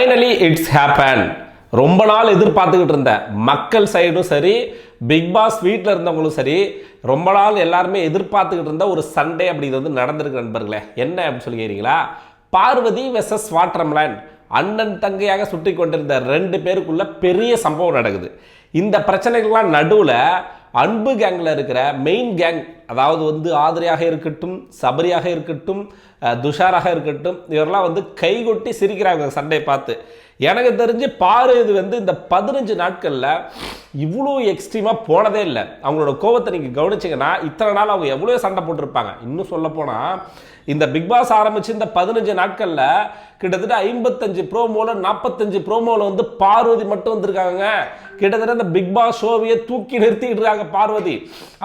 Finally it's happen ரொம்ப நாள் எதிர்பார்த்துக்கிட்டு இருந்தேன். மக்கள் சைடும் சரி பிக் பாஸ் வீட்டில் இருந்தவங்களும் சரி ரொம்ப நாள் எல்லாருமே எதிர்பார்த்துக்கிட்டு இருந்த ஒரு சண்டே அப்படிங்கிறது வந்து நடந்திருக்கு நண்பர்களே. என்ன அப்படின்னு சொல்லி கேட்குறீங்களா பார்வதி வெசஸ் வாட்டர்மலன் அண்ணன் தங்கையாக சுற்றி கொண்டிருந்த ரெண்டு பேருக்குள்ள பெரிய சம்பவம் நடக்குது. இந்த பிரச்சனைகள்லாம் நடுவில் அன்பு கேங்கில் இருக்கிற மெயின் கேங் அதாவது வந்து ஆதிரியாக இருக்கட்டும் சபரியாக இருக்கட்டும் துஷாராக இருக்கட்டும் இவரெல்லாம் வந்து கைகொட்டி சிரிக்கிறாங்க சண்டையை பார்த்து. எனக்கு தெரிஞ்சு பாரு இது வந்து இந்த பதினஞ்சு நாட்களில் இவ்வளோ எக்ஸ்ட்ரீமாக போனதே இல்லை. அவங்களோட கோவத்தை நீங்கள் கவனிச்சிங்கன்னா இத்தனை நாள் அவங்க எவ்வளோ சண்டை போட்டிருப்பாங்க. இன்னும் சொல்ல போனால் இந்த பிக் பாஸ் ஆரம்பிச்சு இந்த பதினஞ்சு நாட்களில் கிட்டத்தட்ட ஐம்பத்தஞ்சு ப்ரோமோவில் நாற்பத்தஞ்சு ப்ரோமோவில் வந்து பார்வதி மட்டும் வந்திருக்காங்க கிட்டத்தட்ட இந்த பிக் பாஸ் ஷோவையே தூக்கி நிறுத்திக்கிட்டு இருக்காங்க பார்வதி.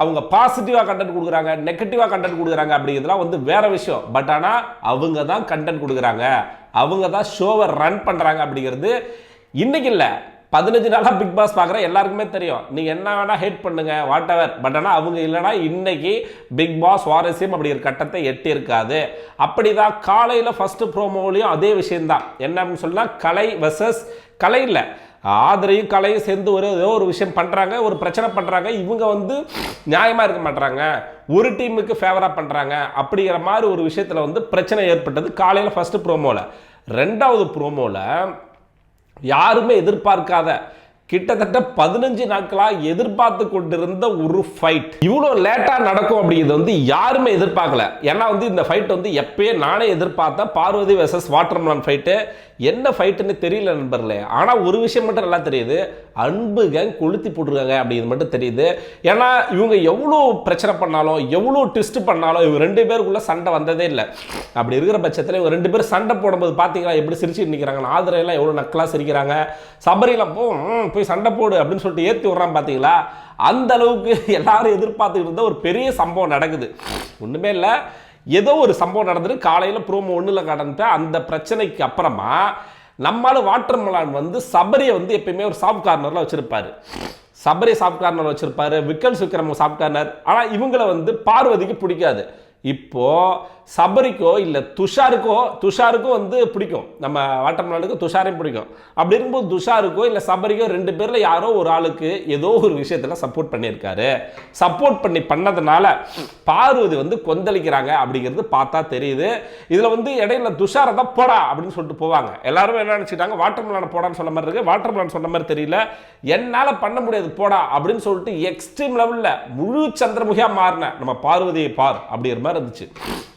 அவங்க பாசிட்டிவாக கண்டென்ட் கொடுக்குறாங்க நெகட்டிவாக கண்டென்ட் கொடுக்குறாங்க அப்படிங்கிறதுலாம் வந்து வேற விஷயம். பட் ஆனால் அவங்க தான் கண்டென்ட் கொடுக்குறாங்க. அவங்க தான் ஷோவை ரன் பண்ணுறாங்க அப்படிங்கிறது இன்னைக்கு இல்லை. பதினஞ்சு நாளாக பிக் பாஸ் பார்க்குற எல்லாருக்குமே தெரியும். நீங்கள் என்ன வேணால் ஹேட் பண்ணுங்க வாட் எவர் பட் ஆனால் அவங்க இல்லைனா இன்னைக்கு பிக் பாஸ் சுவாரஸ்யம் அப்படிங்கிற கட்டத்தை எட்டி இருக்காது. அப்படிதான் காலையில் ஃபஸ்ட்டு ப்ரோமோலையும் அதே விஷயம்தான். என்ன அப்படின்னு சொன்னால் கலை வெர்சஸ் கலை இல்லை. ஆதரையும் கலையும் சேர்ந்து ஒரு ஏதோ ஒரு விஷயம் பண்ணுறாங்க ஒரு பிரச்சனை பண்ணுறாங்க இவங்க வந்து நியாயமாக இருக்க மாட்டுறாங்க ஒரு டீமுக்கு ஃபேவராக பண்ணுறாங்க அப்படிங்கிற மாதிரி ஒரு விஷயத்தில் வந்து பிரச்சனை ஏற்பட்டது காலையில் ஃபஸ்ட்டு ப்ரோமோவில் ரெண்டாவது ப்ரோமோவில் யாருமே எதிர்பார்க்காத கிட்டத்தட்ட பதினஞ்சு நாட்களாக எதிர்பார்த்து கொண்டிருந்த ஒரு ஃபைட் இவ்வளோ லேட்டாக நடக்கும் அப்படிங்கிறது வந்து யாருமே எதிர்பார்க்கல. ஏன்னா வந்து இந்த ஃபைட் வந்து எப்பயே நானே எதிர்பார்த்தேன். பார்வதி வெர்சஸ் வாட்டர்மலன் ஃபைட்டு என்ன ஃபைட்டுன்னு தெரியல நண்பர்களே. ஆனால் ஒரு விஷயம் மட்டும் நல்லா தெரியுது. அன்பு கேங் கொளுத்தி போட்டிருக்காங்க அப்படிங்கிறது மட்டும் தெரியுது. ஏன்னா இவங்க எவ்வளோ பிரச்சனை பண்ணாலும் எவ்வளோ ட்விஸ்ட் பண்ணாலும் இவங்க ரெண்டு பேருக்குள்ளே சண்டை வந்ததே இல்லை. அப்படி இருக்கிற பட்சத்தில் இவங்க ரெண்டு பேரும் சண்டை போடும்போது பார்த்தீங்களா எப்படி சிரிச்சுட்டு நிற்கிறாங்க ஆதரையெல்லாம் எவ்வளோ நக்கலாக சிரிக்கிறாங்க? சபரியில் போ போய் சண்டை போடு அப்படின்னு சொல்லிட்டு ஏற்றி விட்றான் பார்த்தீங்களா அந்த அளவுக்கு எல்லாரும் எதிர்பார்த்துக்கிட்டு இருந்த ஒரு பெரிய சம்பவம் நடக்குது. ஒன்றுமே இல்லை. ஏதோ ஒரு சம்பவம் நடந்துட்டு காலையில் ப்ரோமோ ஒன்றில் கடந்துட்டு அந்த பிரச்சனைக்கு அப்புறமா நம்மால் வாட்டர் மலான் வந்து சபரியை வந்து எப்பயுமே ஒரு சாஃப்ட் கார்னரில் வச்சுருப்பார். சபரி சாஃப்ட் கார்னர் வச்சுருப்பார். விக்கல் விக்ரம் சாஃப்ட் கார்னர் ஆனால் இவங்களை வந்து பார்வதிக்கு பிடிக்காது. இப்போது சபரிக்கோ இல்லை துஷாருக்கோ துஷாருக்கோ வந்து பிடிக்கும். நம்ம வாட்டர்மலனுக்கு துஷாரையும் பிடிக்கும். அப்படி இருக்கும்போது துஷாருக்கோ இல்லை சபரிக்கோ ரெண்டு பேரில் யாரோ ஒரு ஆளுக்கு ஏதோ ஒரு விஷயத்தில் சப்போர்ட் பண்ணியிருக்காரு. சப்போர்ட் பண்ணி பண்ணதுனால பார்வதி வந்து கொந்தளிக்கிறாங்க அப்படிங்கிறது பார்த்தா தெரியுது. இதில் வந்து இடையில துஷாரை தான் போடா அப்படின்னு சொல்லிட்டு போவாங்க. எல்லாருமே என்ன நினச்சிட்டாங்க வாட்டர்மலனை போடான்னு சொன்ன மாதிரி இருக்கு. வாட்டர்மலன் சொன்ன மாதிரி தெரியல. என்னால் பண்ண முடியாது போடா அப்படின்னு சொல்லிட்டு எக்ஸ்ட்ரீம் லெவலில் முழு சந்திரமுகியாக மாறின நம்ம பார்வதியை பார் அப்படிங்கிற மாதிரி இருந்துச்சு.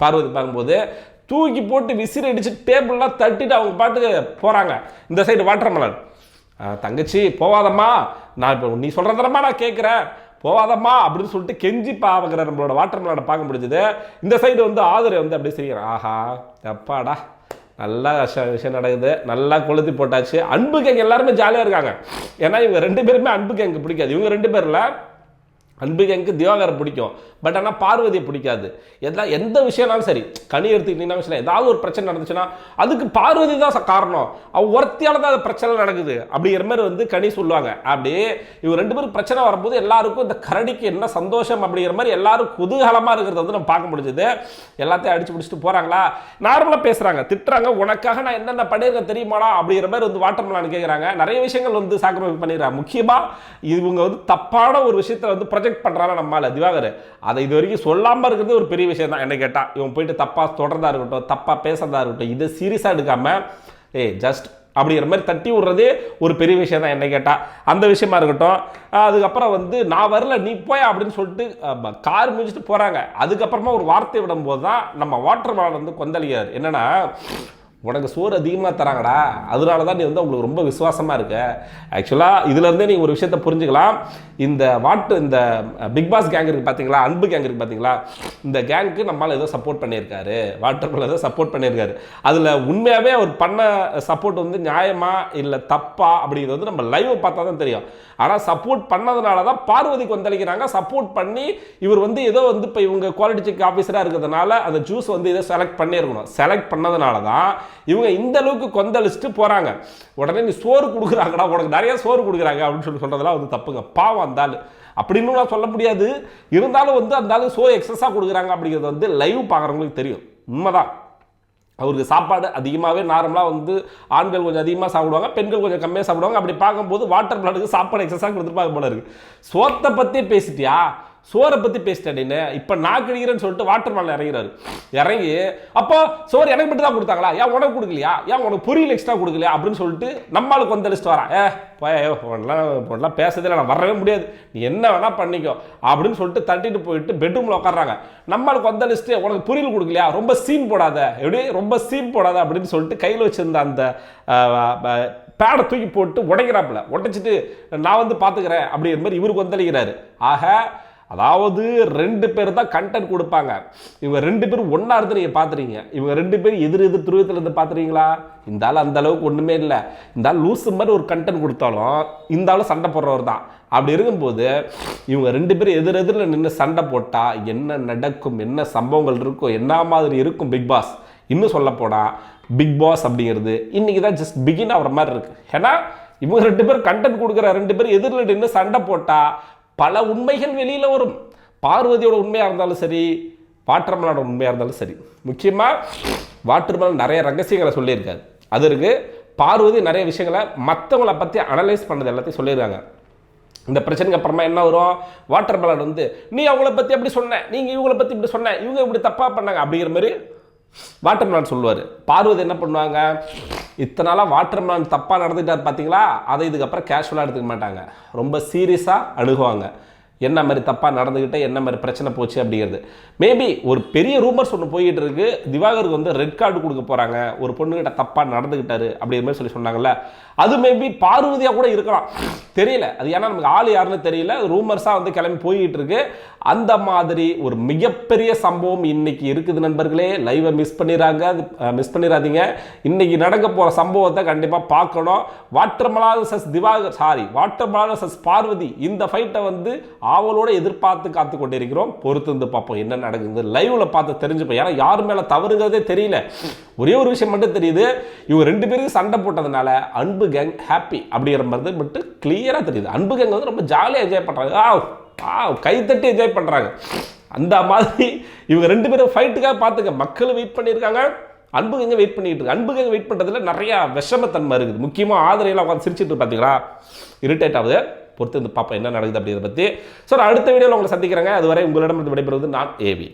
பார்வதி பார்க்கும்போது தூக்கி போட்டு விசிறி அடிச்சு டேபிள்லாம் தட்டிட்டு அவங்க பாட்டுக்கு போகிறாங்க இந்த சைடு வாட்டர்மலன் தங்கச்சி போவாதம்மா. நான் இப்போ நீ சொல்கிறதரமா நான் கேட்குறேன் போவாதம்மா அப்படின்னு சொல்லிட்டு கெஞ்சி பார்க்குற நம்மளோட வாட்டர்மலனை பார்க்க முடிஞ்சது. இந்த சைடு வந்து ஆதரவு வந்து அப்படியே செய்கிறான் ஆஹா அப்பாடா நல்லா விஷயம் நடக்குது. நல்லா கொளுத்தி போட்டாச்சு. அன்பு கேங்க எல்லாருமே ஜாலியாக இருக்காங்க. ஏன்னா இவங்க ரெண்டு பேருமே அன்பு கேங்க பிடிக்காது. இவங்க ரெண்டு பேரில் அன்பு எனக்கு திவாகரை பிடிக்கும். பட் ஆனால் பார்வதியை பிடிக்காது. எதாவது எந்த விஷயம்னாலும் சரி கனி எடுத்துக்கிட்டீங்கன்னா விஷயம் ஏதாவது ஒரு பிரச்சனை நடந்துச்சுன்னா அதுக்கு பார்வதி தான் காரணம். அவ ஒருத்தியால் தான் அது பிரச்சனை நடக்குது. அப்படிங்கிற மாதிரி வந்து கனி சொல்லுவாங்க. அப்படியே இவங்க ரெண்டு பேரும் பிரச்சனை வரும்போது எல்லாருக்கும் இந்த கரடிக்கு என்ன சந்தோஷம் அப்படிங்கிற மாதிரி எல்லாரும் குதூகலமாக இருக்கிறத வந்து நம்ம பார்க்க முடிஞ்சது. எல்லாத்தையும் அடிச்சு பிடிச்சிட்டு போகிறாங்களா நார்மலாக பேசுகிறாங்க திட்டுறாங்க. உனக்காக நான் என்னென்ன பண்ணியிருக்கேன் தெரியுமாடா? அப்படிங்கிற மாதிரி வந்து வாட்டர் மலான் கேட்குறாங்க நிறைய விஷயங்கள் வந்து சாக்ரிஃபை பண்ணிடுறாங்க. முக்கியமாக இவங்க வந்து தப்பான ஒரு விஷயத்தை வந்து ப்ரொஜெக்ட் பண்ணுறாங்க நம்மால? திவாகர் அதை இது வரைக்கும் சொல்லாமல் இருக்கிறது ஒரு பெரிய விஷயம் தான். என்ன கேட்டால் இவன் போயிட்டு தப்பாக தொடர்ந்தா இருக்கட்டும் தப்பாக பேசுறதா இருக்கட்டும் இதை சீரியஸாக எடுக்காம ஏய் ஜஸ்ட் அப்படிங்கிற மாதிரி தட்டி விடுறதே ஒரு பெரிய விஷயம் தான் என்ன கேட்டால் அந்த விஷயமா இருக்கட்டும். அதுக்கப்புறம் வந்து நான் வரல நீ போய் அப்படின்னு சொல்லிட்டு கார் முடிச்சுட்டு போகிறாங்க அதுக்கப்புறமா ஒரு வார்த்தை விடும்போது தான் நம்ம வாட்டர் மேலன் வந்து கொந்தளிக்கிறார். என்னன்னா உனக்கு சோறு அதிகமாக தராங்கடா. அதனால தான் நீ வந்து உங்களுக்கு ரொம்ப விசுவாசமாக இருக்க. ஆக்சுவலாக இதுலேருந்தே நீங்கள் ஒரு விஷயத்த புரிஞ்சுக்கலாம். இந்த வாட்டு இந்த பிக் பாஸ் கேங் இருக்குது பார்த்தீங்களா அன்பு கேங் இருக்குது பார்த்தீங்களா இந்த கேங்க்கு நம்மளால் ஏதோ சப்போர்ட் பண்ணியிருக்காரு. வாட்டர் ஏதோ சப்போர்ட் பண்ணியிருக்காரு. அதில் உண்மையாகவே அவர் பண்ண சப்போர்ட் வந்து நியாயமா இல்லை தப்பா அப்படிங்கிறது வந்து நம்ம லைவ் பார்த்தா தான் தெரியும். ஆனால் சப்போர்ட் பண்ணதுனால தான் பார்வதிக்கு வந்தளிக்கிறாங்க சப்போர்ட் பண்ணி இவர் வந்து ஏதோ வந்து இப்போ இவங்க குவாலிட்டி செக் ஆஃபீஸராக இருக்கிறதுனால அந்த ஜூஸ் வந்து ஏதோ செலக்ட் பண்ணியிருக்கணும். செலக்ட் பண்ணதுனால தான் இவங்க இந்த அளவுக்கு கொந்தளிச்சுட்டு போகிறாங்க உடனே நீ சோறு கொடுக்குறாங்கடா உனக்கு நிறைய சோறு கொடுக்குறாங்க அப்படின்னு சொல்லி சொல்கிறதெல்லாம் வந்து தப்புங்க. பாவம் அந்த ஆளு. அப்படின்னு நான் சொல்ல முடியாது. இருந்தாலும் வந்து அந்த ஆளு சோறு எக்ஸஸாக கொடுக்குறாங்க அப்படிங்கிறது வந்து லைவ் பார்க்குறவங்களுக்கு தெரியும். உண்மைதான். அவருக்கு சாப்பாடு அதிகமாகவே நார்மலாக வந்து ஆண்கள் கொஞ்சம் அதிகமாக சாப்பிடுவாங்க பெண்கள் கொஞ்சம் கம்மியாக சாப்பிடுவாங்க. அப்படி பார்க்கும்போது வாட்டர் பிளானுக்கு சாப்பாடு எக்ஸஸாக கொடுத்துருப்பாங்க போல இருக்கு. சோத்தை பற்றி பேசிட்டியா? சோரை பற்றி பேசிட்டேன்னு இப்போ நான் கிழிக்கிறேன்னு சொல்லிட்டு வாட்டர் மேலே இறங்குறாரு. இறங்கி அப்போ சோறு எனக்கு மட்டும் தான் கொடுத்தாங்களா? ஏன் உனக்கு கொடுக்கலையா? ஏன் உனக்கு பொரியல் எக்ஸ்ட்ரா கொடுக்கலையா? அப்படின்னு சொல்லிட்டு நம்மளுக்கு வந்து லிஸ்ட் வரா ஏ போயோ உடலாம் உடலாம் நான் வரவே முடியாது. நீ என்ன வேணால் பண்ணிக்கோ. அப்படின்னு சொல்லிட்டு தட்டிட்டு போயிட்டு பெட்ரூமில் உட்காடுறாங்க நம்மளுக்கு வந்த லிஸ்ட்டு உனக்கு புரியல் கொடுக்கலையா? ரொம்ப சீன் போடாத. எப்படி? ரொம்ப சீன் போடாத. அப்படின்னு சொல்லிட்டு கையில் வச்சுருந்த அந்த பேடை தூக்கி போட்டு உடைக்கிறாப்புல. உடைச்சிட்டு நான் வந்து பார்த்துக்கிறேன் அப்படிங்கிற மாதிரி இவருக்கு வந்தளிக்கிறாரு ஆக அதாவது ரெண்டு பேர் தான் கண்டென்ட் கொடுப்பாங்க. இவங்க ரெண்டு பேரும் ஒன்றா இருந்து நீங்கள் பார்த்துறீங்க இவங்க ரெண்டு பேரும் எதிர் எதிர் துருவத்தில் இருந்து பார்த்துறீங்களா இந்த ஆள் அந்த அளவுக்கு ஒன்றுமே இல்லை. இந்த ஆள் லூசு மாதிரி ஒரு கண்டென்ட் கொடுத்தாலும் இந்த ஆள் சண்டை போடுறவர் தான். அப்படி இருக்கும்போது இவங்க ரெண்டு பேரும் எதிர் எதிரில் நின்று சண்டை போட்டால் என்ன நடக்கும் என்ன சம்பவங்கள் இருக்கும் என்ன மாதிரி இருக்கும் பிக் பாஸ் இன்னும் சொல்லப்போனால் பிக் பாஸ் அப்படிங்கிறது இன்னைக்கு தான் ஜஸ்ட் பிகின் ஆகிற மாதிரி இருக்குது ஏன்னா இவங்க ரெண்டு பேரும் கண்டென்ட் கொடுக்குற ரெண்டு பேர் எதிரில் நின்று சண்டை போட்டால் பல உண்மைகள் வெளியில் வரும். பார்வதியோட உண்மையாக இருந்தாலும் சரி வாட்டர்மலோட உண்மையாக இருந்தாலும் சரி. முக்கியமாக வாட்டர்மலன் நிறைய ரகசியங்களை சொல்லியிருக்காரு. அது இருக்குது பார்வதி நிறைய விஷயங்களை மற்றவங்கள பற்றி அனலைஸ் பண்ணது எல்லாத்தையும் சொல்லியிருக்காங்க. இந்த பிரச்சனைக்கு அப்புறமா என்ன வரும்? வாட்டர் பலன் வந்து நீ அவங்கள பற்றி அப்படி சொன்ன நீங்கள் இவங்கள பற்றி இப்படி சொன்ன இவங்க இப்படி தப்பாக பண்ணாங்க அப்படிங்கிற மாதிரி வாட்டர் சொல்லுவார். பார்வதி என்ன பண்ணுவாங்க? இத்தனை நாளாக வாட்டர்மான் தப்பாக நடந்துட்டார் பார்த்தீங்களா அதை இதுக்கப்புறம் கேஷுவலாக எடுத்துக்க மாட்டாங்க. ரொம்ப சீரியஸாக அணுகுவாங்க என்ன மாதிரி தப்பாக நடந்துக்கிட்டே என்ன மாதிரி பிரச்சனை போச்சு அப்படிங்கிறது. மேபி ஒரு பெரிய ரூமர்ஸ் ஒன்று போய்கிட்டு இருக்கு. திவாகருக்கு வந்து ரெட் கார்டு கொடுக்க போகிறாங்க ஒரு பொண்ணுகிட்ட தப்பாக நடந்துக்கிட்டாரு அப்படிங்கிற மாதிரி சொல்லி சொன்னாங்கல்ல. அது மேபி பார்வதியாக கூட இருக்கலாம். தெரியல. அது ஏன்னா நமக்கு ஆள் யாருன்னு தெரியல. ரூமர்ஸாக வந்து கிளம்பி போயிட்டு இருக்கு அந்த மாதிரி ஒரு மிகப்பெரிய சம்பவம் இன்னைக்கு இருக்குது நண்பர்களே. லைவை மிஸ் பண்ணிடுறாங்க மிஸ் பண்ணிடாதீங்க இன்னைக்கு நடக்க போகிற சம்பவத்தை கண்டிப்பாக பார்க்கணும். வாட்டர்மலாத சஸ் திவாகர் சாரி வாட்டர்மலாத சஸ் பார்வதி இந்த ஃபைட்டை வந்து ஆவலோடு எதிர்பார்த்து காத்து கொண்டிருக்கிறோம். பொறுத்து வந்து பார்ப்போம் என்ன நடக்குது. லைவில் பார்த்து தெரிஞ்சுப்போம். ஏன்னா யார் மேலே தவறுங்கிறதே தெரியல. ஒரே ஒரு விஷயம் மட்டும் தெரியுது. இவங்க ரெண்டு பேருக்கும் சண்டை போட்டதுனால அன்பு கேங் ஹாப்பி அப்படிங்கிற மாதிரி மட்டும் கிளியராக தெரியுது. அன்பு வந்து ரொம்ப ஜாலியாக என்ஜாய் பண்ணுறாங்க ஆ ஆ கைத்தட்டி என்ஜாய் பண்ணுறாங்க அந்த மாதிரி இவங்க ரெண்டு பேரும் ஃபைட்டுக்காக பார்த்துக்க மக்களும் வெயிட் பண்ணியிருக்காங்க அன்பு எங்க வெயிட் பண்ணிட்டு இருக்கு. அன்புகங்க வெயிட் பண்ணுறதுல நிறைய விஷமத்தன்மை இருக்குது. முக்கியமாக ஆதரையெல்லாம் உட்காந்து சிரிச்சிட்டு பார்த்தீங்களா இரிட்டேட் ஆகுது. பொறுத்து வந்து பார்ப்போம் என்ன நடக்குது அப்படிங்கிறத பற்றி ஸோ அடுத்த வீடியோவில் உங்களை சந்திக்கிறேங்க. அதுவரை உங்களிடம் விடைபெறுவது நான் ஏவி